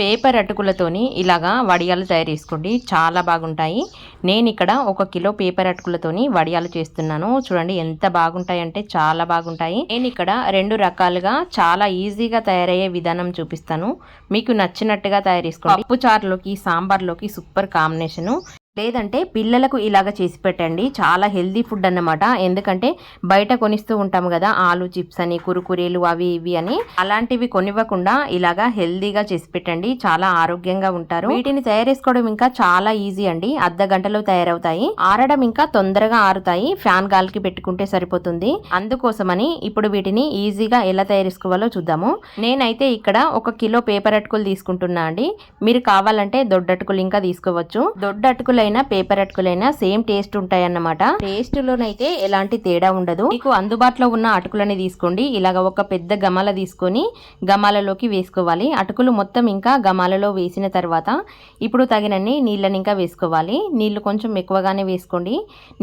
Paper అటుకులతోని ఇలాగా వడియాలు తయారు చేసుకోండి చాలా బాగుంటాయి. నేను ఇక్కడ ఒక కిలో పేపర్ అటుకులతోని వడియాలు చేస్తున్నాను. చూడండి ఎంత బాగుంటాయి అంటే చాలా బాగుంటాయి. నేను ఇక్కడ రెండు రకాలుగా చాలా ఈజీగా తయారయ్యే విధానం చూపిస్తాను. మీకు నచ్చినట్టుగా తయారు చేసుకోండి పప్పు చారులోకి సాంబార్లోకి సూపర్ కాంబినేషను. లేదంటే పిల్లలకు ఇలాగ చేసి పెట్టండి. చాలా హెల్దీ ఫుడ్ అన్నమాట. ఎందుకంటే బయట కొనిస్తూ ఉంటాం కదా ఆలు చిప్స్ అని కురుకురేలు అవి ఇవి అని. అలాంటివి కొనివ్వకుండా ఇలాగా హెల్దీగా చేసి పెట్టండి. చాలా ఆరోగ్యంగా ఉంటారు. వీటిని తయారు చేసుకోవడం ఇంకా చాలా ఈజీ అండి. అర్ధ గంటలో తయారవుతాయి. ఆరడం ఇంకా తొందరగా ఆరుతాయి. ఫ్యాన్ గాలికి పెట్టుకుంటే సరిపోతుంది. అందుకోసమని ఇప్పుడు వీటిని ఈజీగా ఎలా తయారు చేసుకోవాలో చూద్దాము. నేనైతే ఇక్కడ ఒక కిలో పేపర్ అటుకులు తీసుకుంటున్నా అండి. మీరు కావాలంటే దొడ్డటుకులు ఇంకా తీసుకోవచ్చు. అటుకులైనా పేపర్ అటుకులైనా సేమ్ టేస్ట్ ఉంటాయి అన్నమాట టేస్ట్ లోనైతే ఎలాంటి తేడా ఉండదు. మీకు అందుబాటులో ఉన్న అటుకులని తీసుకోండి. ఇలాగ ఒక పెద్ద గమాల తీసుకొని గమాలలోకి వేసుకోవాలి. అటుకులు మొత్తం ఇంకా గమాలలో వేసిన తర్వాత ఇప్పుడు తగినన్ని నీళ్ళని ఇంకా వేసుకోవాలి. నీళ్ళు కొంచెం ఎక్కువగానే వేసుకోండి.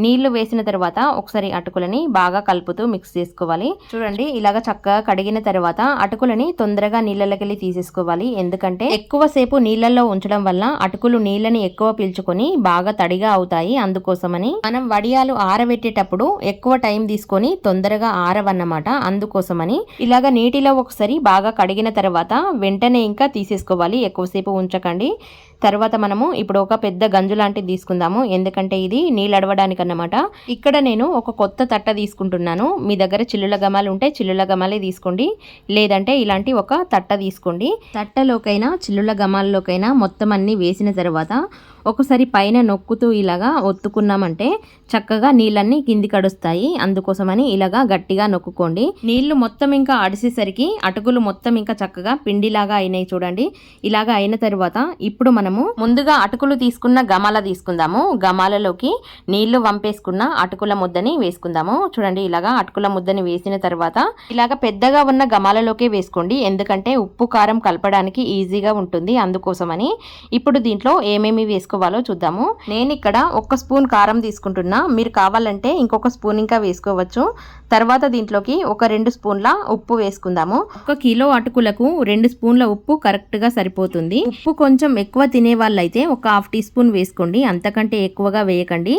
నీళ్ళు వేసిన తర్వాత ఒకసారి అటుకులని బాగా కలుపుతూ మిక్స్ చేసుకోవాలి. చూడండి ఇలాగ చక్కగా కడిగిన తర్వాత అటుకులని తొందరగా నీళ్ళకెళ్ళి తీసేసుకోవాలి. ఎందుకంటే ఎక్కువసేపు నీళ్ళల్లో ఉంచడం వల్ల అటుకులు నీళ్ళని ఎక్కువ పీల్చుకొని బాగా తడిగా అవుతాయి. అందుకోసమని మనం వడియాలు ఆరబెట్టేటప్పుడు ఎక్కువ టైం తీసుకొని తొందరగా ఆరవన్నమాట. అందుకోసమని ఇలాగ నీటిలో ఒకసారి బాగా కడిగిన తర్వాత వెంటనే ఇంకా తీసేసుకోవాలి. ఎక్కువసేపు ఉంచకండి. తర్వాత మనము ఇప్పుడు ఒక పెద్ద గంజు లాంటిది తీసుకుందాము. ఎందుకంటే ఇది నీళ్ళు అడవడానికి అన్నమాట ఇక్కడ నేను ఒక కొత్త తట్ట తీసుకుంటున్నాను. మీ దగ్గర చిల్లుల గమాలు ఉంటే చిల్లుల గమాలే తీసుకోండి. లేదంటే ఇలాంటి ఒక తట్ట తీసుకోండి. తట్టలోకైనా చిల్లుల గమాల్లోకైనా మొత్తం అన్ని వేసిన తర్వాత ఒకసారి పైన నొక్కుతూ ఇలాగా ఒత్తుకున్నామంటే చక్కగా నీళ్ళన్నీ కింది కడుస్తాయి అందుకోసమని ఇలాగా గట్టిగా నొక్కుకోండి. నీళ్ళు మొత్తం ఇంకా అడిసేసరికి అటుకులు మొత్తం ఇంకా చక్కగా పిండిలాగా అయినాయి చూడండి. ఇలాగా అయిన తర్వాత ఇప్పుడు మనం మనము ముందుగా అటుకులు తీసుకున్న గమాల తీసుకుందాము. గమాలలోకి నీళ్ళు వంపేసుకున్న అటుకుల ముద్దని వేసుకుందాము. చూడండి ఇలాగా అటుకుల ముద్దని వేసిన తర్వాత ఇలాగ పెద్దగా ఉన్న గమాలలోకే వేసుకోండి. ఎందుకంటే ఉప్పు కారం కలపడానికి ఈజీగా ఉంటుంది అందుకోసమని. ఇప్పుడు దీంట్లో ఏమేమి వేసుకోవాలో చూద్దాము. నేను ఇక్కడ ఒక స్పూన్ కారం తీసుకుంటున్నా. మీరు కావాలంటే ఇంకొక స్పూన్ ఇంకా వేసుకోవచ్చు. తర్వాత దీంట్లోకి ఒక రెండు స్పూన్ల ఉప్పు వేసుకుందాము. ఒక కిలో అటుకులకు రెండు స్పూన్ల ఉప్పు కరెక్ట్గా సరిపోతుంది. ఉప్పు కొంచెం ఎక్కువ తినే వాళ్ళైతే ఒక హాఫ్ టీ స్పూన్ వేసుకోండి. అంతకంటే ఎక్కువగా వేయకండి.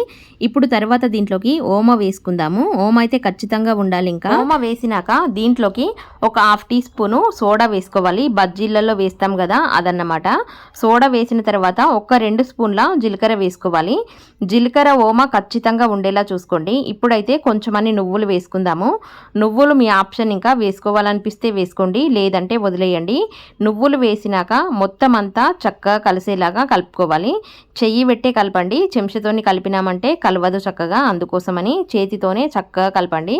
ఇప్పుడు తర్వాత దీంట్లోకి ఓమ వేసుకుందాము. ఓమ అయితే ఖచ్చితంగా ఉండాలి ఇంకా. ఓమ వేసినాక దీంట్లోకి ఒక హాఫ్ టీ స్పూను సోడా వేసుకోవాలి. బజ్జీలలో వేస్తాం కదా అదన్నమాట. సోడా వేసిన తర్వాత ఒక రెండు స్పూన్ల జీలకర్ర వేసుకోవాలి. జీలకర్ర ఓమ ఖచ్చితంగా ఉండేలా చూసుకోండి. ఇప్పుడైతే కొంచెమని నువ్వులు వేసుకుందాము. నువ్వులు మీ ఆప్షన్ ఇంకా వేసుకోవాలనిపిస్తే వేసుకోండి. లేదంటే వదిలేయండి. నువ్వులు వేసినాక మొత్తం అంతా చక్కగా కలిసి కలిసేలాగా కలుపుకోవాలి. చెయ్యి పెట్టే కలపండి. చెంచతోని కలిపినామంటే కలవదు చక్కగా. అందుకోసమని చేతితోనే చక్కగా కలపండి.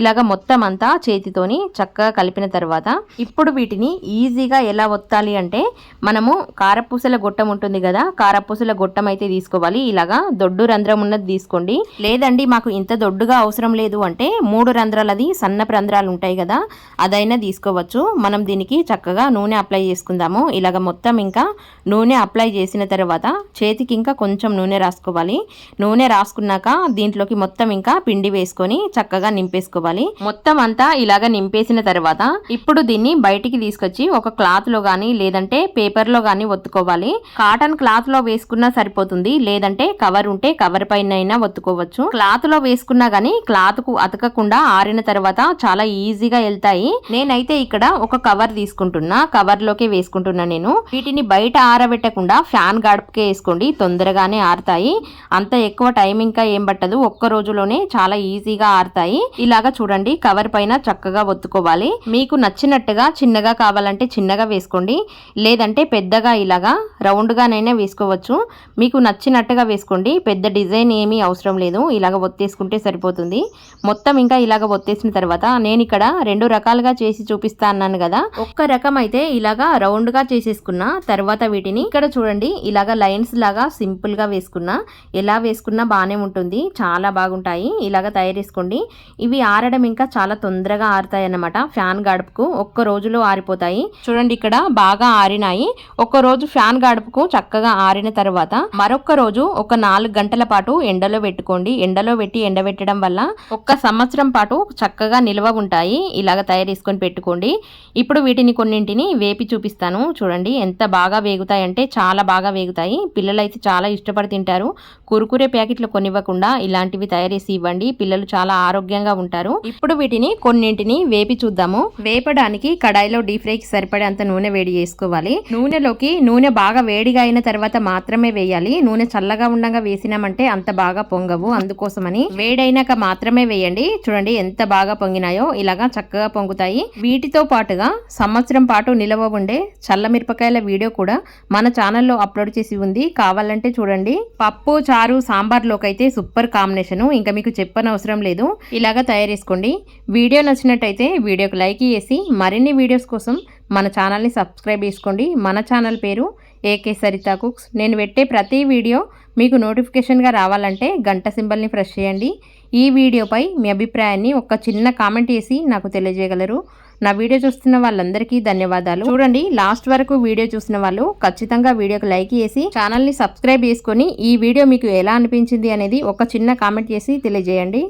ఇలాగ మొత్తం అంతా చేతితోని చక్కగా కలిపిన తర్వాత ఇప్పుడు వీటిని ఈజీగా ఎలా ఒత్తాలి అంటే మనము కారపూసల గొట్టం ఉంటుంది కదా కారపూసల గొట్టం అయితే తీసుకోవాలి. ఇలాగా దొడ్డు రంధ్రం ఉన్నది తీసుకోండి. లేదండి మాకు ఇంత దొడ్డుగా అవసరం లేదు అంటే మూడు రంధ్రాలది సన్నపు రంధ్రాలు ఉంటాయి కదా అదైనా తీసుకోవచ్చు. మనం దీనికి చక్కగా నూనె అప్లై చేసుకుందాము. ఇలాగ మొత్తం ఇంకా నూనె అప్లై చేసిన తర్వాత చేతికి ఇంకా కొంచెం నూనె రాసుకోవాలి. నూనె రాసుకున్నాక దీంట్లోకి మొత్తం ఇంకా పిండి వేసుకొని చక్కగా నింపేసుకోవాలి. మొత్తం అంతా ఇలాగ నింపేసిన తర్వాత ఇప్పుడు దీన్ని బయటికి తీసుకొచ్చి ఒక క్లాత్లో కానీ లేదంటే పేపర్లో గానీ ఒత్తుకోవాలి. కాటన్ క్లాత్లో వేసుకున్నా సరిపోతుంది లేదంటే కవర్ ఉంటే కవర్ పైన అయినా ఒత్తుకోవచ్చు. క్లాత్లో వేసుకున్నా గానీ క్లాత్కు అతకకుండా ఆరిన తర్వాత చాలా ఈజీగా వెళ్తాయి. నేనైతే ఇక్కడ ఒక కవర్ తీసుకుంటున్నా కవర్ లోకే వేసుకుంటున్నా నేను. వీటిని బయట ఆరబెట్టకుండా ఫ్యాన్ గడుపుకే వేసుకోండి. తొందరగానే ఆరుతాయి. అంత ఎక్కువ టైం ఇంకా ఏం పట్టదు. ఒక్క రోజులోనే చాలా ఈజీగా ఆరుతాయి. ఇలాగా చూడండి. కవర్ పైన చక్కగా ఒత్తుకోవాలి. మీకు నచ్చినట్టుగా చిన్నగా కావాలంటే చిన్నగా వేసుకోండి. లేదంటే పెద్దగా ఇలాగా రౌండ్గానైనా వేసుకోవచ్చు. మీకు నచ్చినట్టుగా వేసుకోండి. పెద్ద డిజైన్ ఏమీ అవసరం లేదు. ఇలాగ ఒత్తేసుకుంటే సరిపోతుంది. మొత్తం ఇంకా ఇలాగ ఒత్తేసిన తర్వాత నేను ఇక్కడ రెండు రకాలుగా చేసి చూపిస్తా అన్నాను కదా. ఒక్క రకం అయితే ఇలాగా రౌండ్గా చేసేసుకున్న చేసేసుకున్నా తర్వాత వీటిని ఇక్కడ చూడండి. ఇలాగా లైన్స్ లాగా సింపుల్గా వేసుకున్నా ఎలా వేసుకున్నా బాగానే ఉంటుంది. చాలా బాగుంటాయి. ఇలాగ తయారు చేసుకోండి. ఇవి ఆరడం ఇంకా చాలా తొందరగా ఆరుతాయి అన్నమాట ఫ్యాన్ గడుపుకు ఒక్క రోజులో ఆరిపోతాయి. చూడండి ఇక్కడ బాగా ఆరినాయి. ఒక్క రోజు ఫ్యాన్ గడుపుకు చక్కగా ఆరిన తర్వాత మరొక రోజు ఒక నాలుగు గంటల పాటు ఎండలో పెట్టుకోండి. ఎండలో పెట్టి ఎండబెట్టడం వల్ల ఒక్క సంవత్సరం పాటు చక్కగా నిల్వ ఉంటాయి. ఇలాగ తయారు చేసుకొని పెట్టుకోండి. ఇప్పుడు వీటిని కొన్నింటిని వేపి చూపిస్తాను. చూడండి ఎంత బాగా వేగుతాయంటే చాలా బాగా వేగుతాయి. పిల్లలు అయితే చాలా ఇష్టపడి తింటారు. కురుకురే ప్యాకెట్లు కొనివ్వకుండా ఇలాంటివి తయారేసి ఇవ్వండి. పిల్లలు చాలా ఆరోగ్యంగా ఉంటారు. ఇప్పుడు వీటిని కొన్నింటిని వేపి చూద్దాము. వేపడానికి కడాయిలో డీప్ ఫ్రైకి సరిపడేంత నూనె వేడి చేసుకోవాలి. నూనెలోకి నూనె బాగా వేడిగా అయిన తర్వాత మాత్రమే వేయాలి. నూనె చల్లగా ఉండగా వేసినామంటే అంత బాగా పొంగవు. అందుకోసమని వేడైనాక మాత్రమే వేయండి. చూడండి ఎంత బాగా పొంగినాయో. ఇలాగా చక్కగా పొంగుతాయి. వీటితో పాటుగా సంవత్సరం పాటు నిలవ ఉండే చల్ల మిరపకాయల వీడియో కూడా మన ఛానల్లో అప్లోడ్ చేసి ఉంది. కావాలంటే చూడండి. పప్పు చారు సాంబార్లోకి అయితే సూపర్ కాంబినేషను. ఇంకా మీకు చెప్పనవసరం లేదు. ఇలాగా తయారు చేసుకోండి. వీడియో నచ్చినట్టయితే వీడియోకి లైక్ చేసి మరిన్ని వీడియోస్ కోసం మన ఛానల్ని సబ్స్క్రైబ్ చేసుకోండి. మన ఛానల్ పేరు ఏకే సరితా కుక్స్. నేను పెట్టే ప్రతి వీడియో మీకు నోటిఫికేషన్గా రావాలంటే గంట సింబల్ని ప్రెస్ చేయండి. ఈ వీడియోపై మీ అభిప్రాయాన్ని ఒక చిన్న కామెంట్ చేసి నాకు తెలియజేయగలరు. నా వీడియో చూస్తున్న వాళ్ళందరికీ ధన్యవాదాలు. చూడండి లాస్ట్ వరకు వీడియో చూసిన వాళ్ళు ఖచ్చితంగా వీడియోకి లైక్ చేసి ఛానల్ని సబ్స్క్రైబ్ చేసుకొని ఈ వీడియో మీకు ఎలా అనిపించింది అనేది ఒక చిన్న కామెంట్ చేసి తెలియజేయండి.